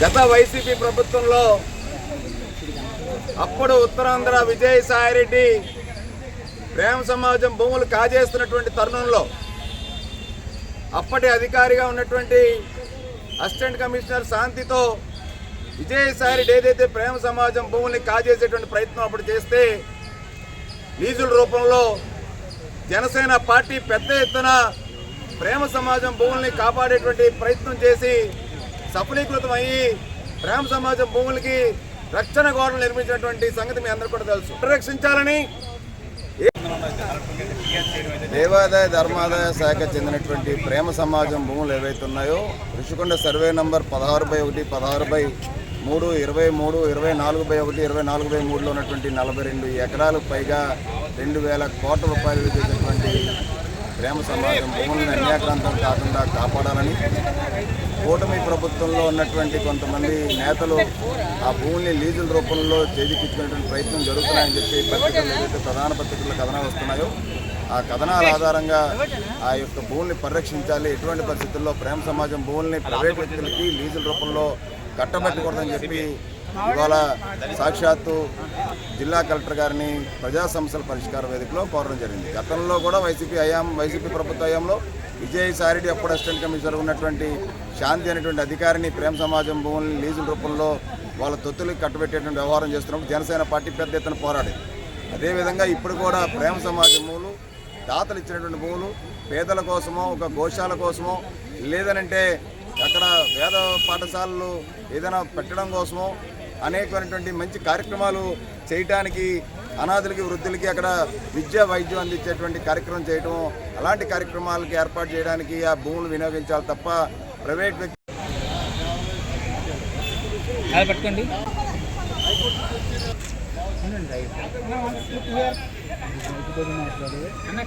గత వైసీపీ ప్రభుత్వంలో అప్పుడు ఉత్తరాంధ్ర విజయసాయిరెడ్డి ప్రేమ సమాజం భూములు కాజేస్తున్నటువంటి తరుణంలో అప్పటి అధికారిగా ఉన్నటువంటి అసిస్టెంట్ కమిషనర్ శాంతితో విజయసాయిరెడ్డి ఏదైతే ప్రేమ సమాజం భూముల్ని కాజేసేటువంటి ప్రయత్నం అప్పుడు చేస్తే లీజుల రూపంలో జనసేన పార్టీ పెద్ద ఎత్తున ప్రేమ సమాజం భూముల్ని కాపాడేటువంటి ప్రయత్నం చేసి సఫలీకృతం అయ్యి ప్రేమ సమాజం భూములకి రక్షణ గోడలు నిర్మించినటువంటి సంగతి మీ అందరూ కూడా తెలుసు. పరిరక్షించాలని దేవాదాయ ధర్మాదాయ శాఖ చెందినటువంటి ప్రేమ సమాజం భూములు ఏవైతే ఉన్నాయో ఋషికొండ సర్వే నంబర్ పదహారు బై ఒకటి పదహారు బై మూడు ఇరవై మూడు ఇరవై నాలుగు బై ఒకటి ఇరవై నాలుగు బై మూడులో ఉన్నటువంటి నలభై రెండు ఎకరాలు పైగా రెండు వేల కోట్ల రూపాయలు చేసినటువంటి ప్రేమ సమాజం భూములను అన్యాక్రాంతం కాకుండా కాపాడాలని కూటమి ప్రభుత్వంలో ఉన్నటువంటి కొంతమంది నేతలు ఆ భూమిని లీజుల రూపంలో చేజిక్కించుకునేటువంటి ప్రయత్నం జరుగుతున్నాయని చెప్పి పత్రికలు ఏదైతే ప్రధాన పత్రికల్లో కథనాలు వస్తున్నాయో. ఆ కథనాల ఆధారంగా ఆ యొక్క భూమిని పరిరక్షించాలి. ఎటువంటి పరిస్థితుల్లో ప్రేమ సమాజం భూముల్ని ప్రైవేట్ వ్యక్తులకి లీజుల రూపంలో కట్టబెట్టకూడదని చెప్పి ఇవాళ సాక్షాత్తు జిల్లా కలెక్టర్ గారిని ప్రజా సమస్యల పరిష్కార వేదికలో కోరడం జరిగింది. గతంలో కూడా వైసీపీ హయాం వైసీపీ ప్రభుత్వ హయాంలో విజయసాయిరెడ్డి అప్పుడు అసిస్టెంట్ కమిషనర్ ఉన్నటువంటి శాంతి అనేటువంటి అధికారిని ప్రేమ సమాజం భూముల్ని లీజుల రూపంలో వాళ్ళ తొత్తులకి కట్టుబెట్టేటువంటి వ్యవహారం చేస్తున్నప్పుడు జనసేన పార్టీ పెద్ద ఎత్తున పోరాడింది. అదేవిధంగా ఇప్పుడు కూడా ప్రేమ సమాజం భూములు దాతలు ఇచ్చినటువంటి భూములు పేదల కోసమో ఒక గోశాల కోసమో లేదనంటే అక్కడ వేద పాఠశాలలు ఏదైనా పెట్టడం కోసమో అనేకమైనటువంటి మంచి కార్యక్రమాలు చేయటానికి అనాథులకి వృద్ధులకి అక్కడ విద్య వైద్యం అందించేటువంటి కార్యక్రమం చేయటం అలాంటి కార్యక్రమాలకి ఏర్పాటు చేయడానికి ఆ భూములు వినియోగించాలి తప్ప ప్రైవేట్ వ్యక్తి పట్టుకోండి. అన్న